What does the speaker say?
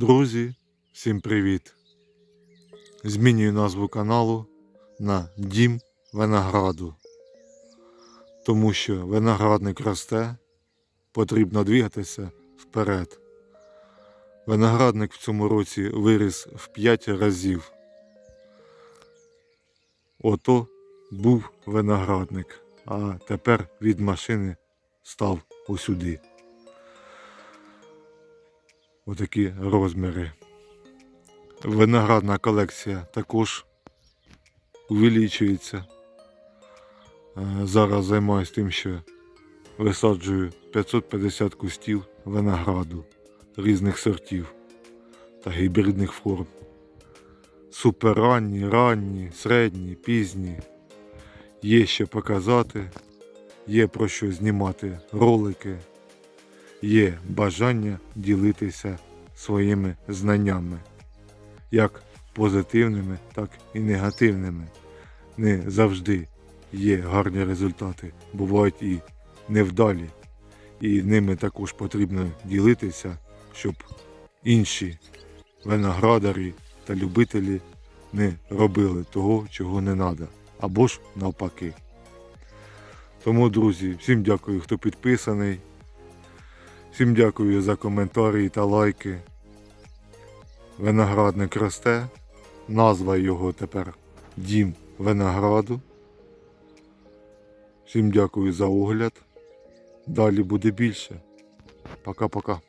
Друзі, всім привіт! Змінюю назву каналу на Дім винограду. Тому що виноградник росте, потрібно двигатися вперед. Виноградник в цьому році виріс в 5 разів. Ото був виноградник, а тепер від машини став усюди. Отакі розміри. Виноградна колекція також увеличується. Е, Зараз займаюся тим, що висаджую 550 кустів винограду різних сортів та гібридних форм. Суперранні, ранні, середні, пізні. Є що показати, є про що знімати ролики, є бажання ділитися своїми знаннями, як позитивними, так і негативними. Не завжди є гарні результати, бувають і невдалі, і ними також потрібно ділитися, щоб інші виноградарі та любителі не робили того, чого не треба, або ж навпаки. Тому, друзі, всім дякую, хто підписаний. Всім дякую за коментарі та лайки. Виноградник росте. Назва його тепер Дім винограду. Всім дякую за огляд. Далі буде більше. Пока-пока.